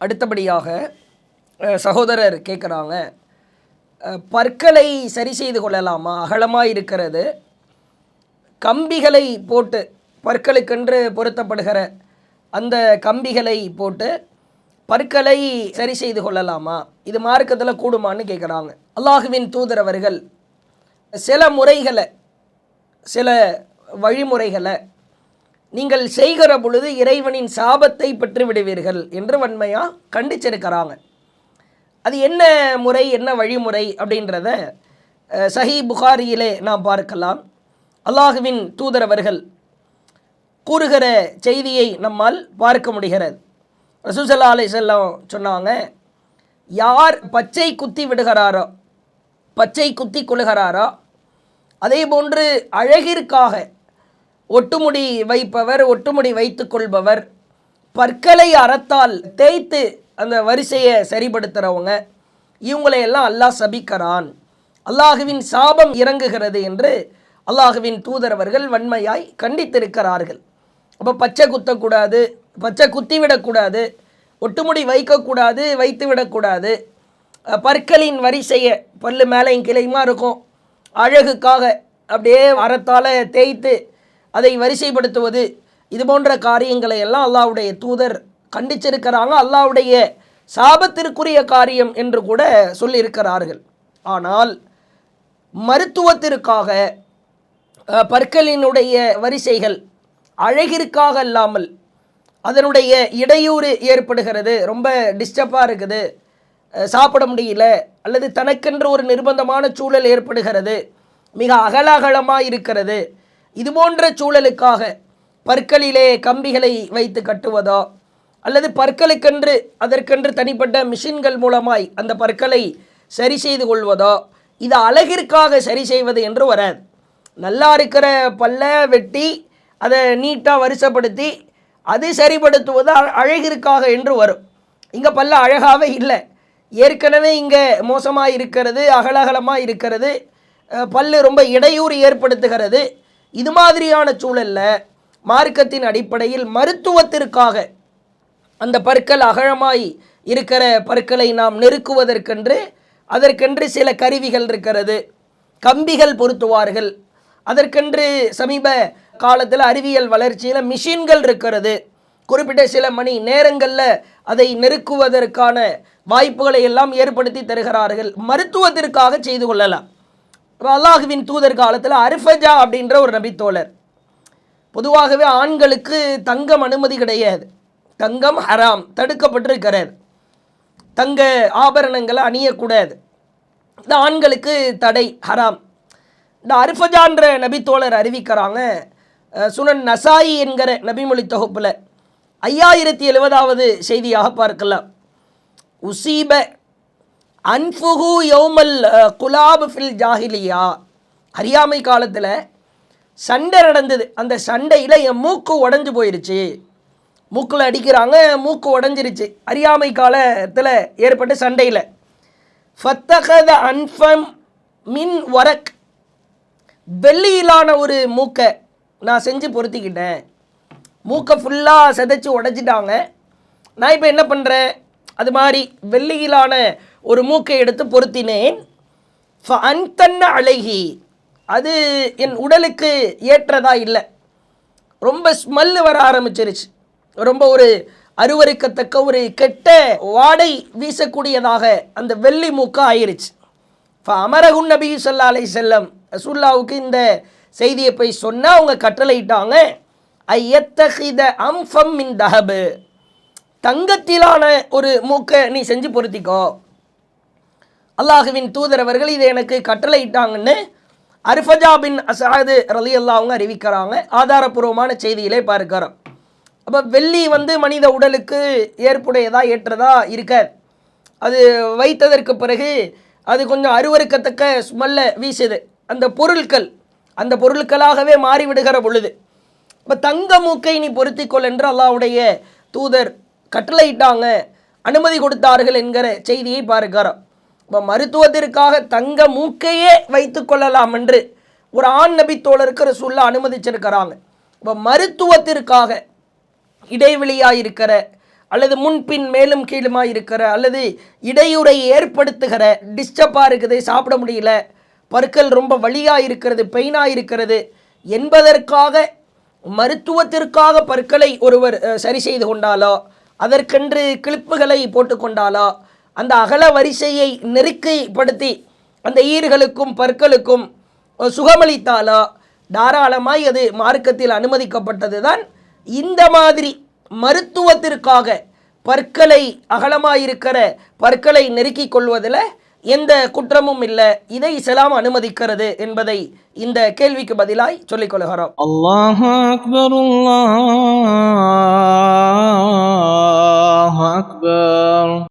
அடுத்தபடியாக சகோதரர் கேட்குறாங்க பற்களை சரி செய்து கொள்ளலாமா? அகலமாக இருக்கிறது கம்பிகளை போட்டு பற்களுக்கென்று பொருத்தப்படுகிற அந்த கம்பிகளை போட்டு பற்களை சரி செய்து கொள்ளலாமா? இது மார்க்கத்தில் கூடுமான்னு கேட்குறாங்க அல்லாஹுவின் தூதர் அவர்கள் சில முறைகளை சில வழிமுறைகளை நீங்கள் செய்கிற பொழுது இறைவனின் சாபத்தை பெற்று விடுவீர்கள் என்று வன்மையாக கண்டிச்சிருக்கிறாங்க. அது என்ன முறை என்ன வழிமுறை அப்படின்றத சஹி புகாரியிலே நாம் பார்க்கலாம். அல்லாஹுவின் தூதரவர்கள் கூறுகிற செய்தியை நம்மால் பார்க்க முடிகிறது. ரசூசல்லா அலை செல்லம் சொன்னாங்க யார் பச்சை குத்தி விடுகிறாரோ பச்சை குத்தி கொள்கிறாரோ அதே போன்று அழகிற்காக ஒட்டுமுடி வைப்பவர் ஒட்டுமுடி வைத்துக் கொள்பவர் பற்களை அறத்தால் தேய்த்து அந்த வரிசையை சரிப்படுத்துகிறவங்க இவங்களை எல்லாம் அல்லாஹ் சபிக்கிறான். அல்லாஹுவின் சாபம் இறங்குகிறது என்று அல்லாஹுவின் தூதரவர்கள் வன்மையாய் கண்டித்திருக்கிறார்கள். அப்போ பச்சை குத்தக்கூடாது பச்சை குத்தி விடக்கூடாது ஒட்டுமுடி வைக்கக்கூடாது வைத்து விடக்கூடாது பற்களின் வரிசையை பல்லு மேலையும் கிளையுமா இருக்கும்? அழகுக்காக அப்படியே அறத்தால் தேய்த்து அதை வரிசைப்படுத்துவது இது போன்ற காரியங்களை எல்லாம் அல்லாவுடைய தூதர் கண்டிச்சிருக்கிறாங்க. அல்லாவுடைய சாபத்திற்குரிய காரியம் என்று கூட சொல்லியிருக்கிறார்கள். ஆனால் மருத்துவத்திற்காக பற்களினுடைய வரிசைகள் அழகிற்காக இல்லாமல் அதனுடைய இடையூறு ஏற்படுகிறது. ரொம்ப டிஸ்டர்பாக இருக்குது. சாப்பிட முடியல அல்லது தனக்கென்று ஒரு நிர்பந்தமான சூழல் ஏற்படுகிறது. மிக அகல அகலமாக இருக்கிறது. இது போன்ற சூழலுக்காக பற்களிலே கம்பிகளை வைத்து கட்டுவதோ? அல்லது பற்களுக்கென்று அதற்கென்று தனிப்பட்ட மிஷின்கள் மூலமாய் அந்த பற்களை சரி செய்து கொள்வதோ? இது அழகிற்காக சரி செய்வது என்று வராது. நல்லா இருக்கிற பல்ல வெட்டி அதை நீட்டாக வரிசைப்படுத்தி அது சரிப்படுத்துவது அ- அழகிற்காக என்று வரும். இங்கே பல்ல அழகாகவே இல்லை. ஏற்கனவே இங்கே மோசமாக இருக்கிறது அகலகலமாக இருக்கிறது. பல் பல்லு ரொம்ப இடையூறு ஏற்படுத்துகிறது. இது மாதிரியான சூழலில் மார்க்கத்தின் அடிப்படையில் மருத்துவத்திற்காக அந்த பற்கள் அகழமாய் இருக்கிற பற்களை நாம் நெருக்குவதற்கென்று அதற்கென்று சில கருவிகள் இருக்கிறது. கம்பிகள் பொருத்துவார்கள். அதற்கென்று சமீப காலத்தில் அறிவியல் வளர்ச்சியில் மிஷின்கள் இருக்கிறது. குறிப்பிட்ட சில மணி நேரங்களில் அதை நெருக்குவதற்கான வாய்ப்புகளை எல்லாம் ஏற்படுத்தி தருகிறார்கள். மருத்துவத்திற்காக செய்து கொள்ளலாம். அல்லாஹுவின் தூதர் காலத்தில் அர்ஃபஜா அப்படின்ற ஒரு நபித்தோழர். பொதுவாகவே ஆண்களுக்கு தங்கம் அனுமதி கிடையாது. தங்கம் ஹராம் தடுக்கப்பட்டிருக்கிறது தங்க ஆபரணங்களை அணியக்கூடாது. இந்த ஆண்களுக்கு தடை ஹராம். இந்த அர்ஃபஜான்ற நபித்தோழர் அறிவிக்கிறாங்க சுனன் நசாயி என்கிற நபிமொழி தொகுப்பில். ஐயாயிரத்தி எழுபதாவது செய்தியாக பார்க்கலாம். உசீப அன்ஃபுகு யோமல் குலாப் ஃபில் ஜாஹிலியா. அறியாமை காலத்தில் சண்டை நடந்தது. அந்த சண்டையில் என் மூக்கு உடஞ்சி போயிருச்சு. மூக்கில் அடிக்கிறாங்க மூக்கு உடஞ்சிருச்சு. அறியாமை காலத்தில் ஏற்பட்ட சண்டையில். ஃபத்தகத அன்ஃபம் மின் ஒரக். வெள்ளியிலான ஒரு மூக்கை நான் செஞ்சு பொருத்திக்கிட்டேன். மூக்கை ஃபுல்லாக செதைச்சி உடஞ்சிட்டாங்க நான் இப்போ என்ன பண்ணுறேன் அது மாதிரி வெள்ளியிலான ஒரு மூக்கை எடுத்து பொருத்தினேன். அன்தன்ன அழகி அது என் உடலுக்கு ஏற்றதா இல்லை. ரொம்ப ஸ்மெல்லு வர ஆரம்பிச்சிருச்சு. ரொம்ப ஒரு அருவருக்கத்தக்க ஒரு கெட்ட வாடை வீசக்கூடியதாக அந்த வெள்ளி மூக்கு ஆயிருச்சு. இப்போ அமரகுன் நபி சொல்லா அலை செல்லம் ரசூல்லாவுக்கு இந்த செய்தியை போய் சொன்னால் அவங்க கட்டளையிட்டாங்க. ஐயத்தகித அம்ஃபம் மின் தஹபு. தங்கத்திலான ஒரு மூக்கை நீ செஞ்சு பொருத்திக்கோ. அல்லாஹுவின் தூதரவர்கள் இதை எனக்கு கட்டளையிட்டாங்கன்னு அர்ஃபஜா பின் அசாது ரலி அவங்க அறிவிக்கிறாங்க. ஆதாரபூர்வமான செய்தியிலே பார்க்கிறோம். அப்போ வெள்ளி வந்து மனித உடலுக்கு ஏற்புடையதா ஏற்றதா இருக்காது அது வைத்ததற்கு பிறகு அது கொஞ்சம் அருவருக்கத்தக்க ஸ்மெல்ல வீசுது. அந்த பொருட்கள் அந்த பொருட்களாகவே மாறிவிடுகிற பொழுது இப்போ தங்க மூக்கை நீ பொருத்திக்கொள் என்று அல்லாஹ்வுடைய தூதர் கட்டளையிட்டாங்க. அனுமதி கொடுத்தார்கள் என்கிற செய்தியை பார்க்கிறோம். மருத்துவத்திற்காக தங்க மூக்கையே வைத்து கொள்ளலாம் என்று ஒரு ஆண் நபி தோழருக்கு ரசூல்லா அனுமதிச்சிருக்கிறாங்க. இப்போ மருத்துவத்திற்காக இடைவெளியாக இருக்கிற அல்லது முன்பின் மேலும் கீழுமா இருக்கிற அல்லது இடையூறை ஏற்படுத்துகிற டிஸ்டர்பாக இருக்குது சாப்பிட முடியல பற்கள் ரொம்ப வழியாக இருக்கிறது பெயினாக இருக்கிறது என்பதற்காக மருத்துவத்திற்காக பற்களை ஒருவர் சரி செய்து கொண்டாலோ அதற்கென்று கிளிப்புகளை போட்டுக்கொண்டாலோ அந்த அகல வரிசையை நெருக்கிப்படுத்தி அந்த ஈர்களுக்கும் பற்களுக்கும் சுகமளித்தாலோ? தாராளமாய் அது மார்க்கத்தில் அனுமதிக்கப்பட்டது தான் இந்த மாதிரி மருத்துவத்திற்காக பற்களை அகலமாயிருக்கிற பற்களை நெருக்கிக் கொள்வதில் எந்த குற்றமும் இல்லை. இதை இஸ்லாம் அனுமதிக்கிறது என்பதை இந்த கேள்விக்கு பதிலாய் சொல்லிக் கொள்கிறோம். அல்லாஹ் அக்பர் அல்லாஹ் அக்பர்.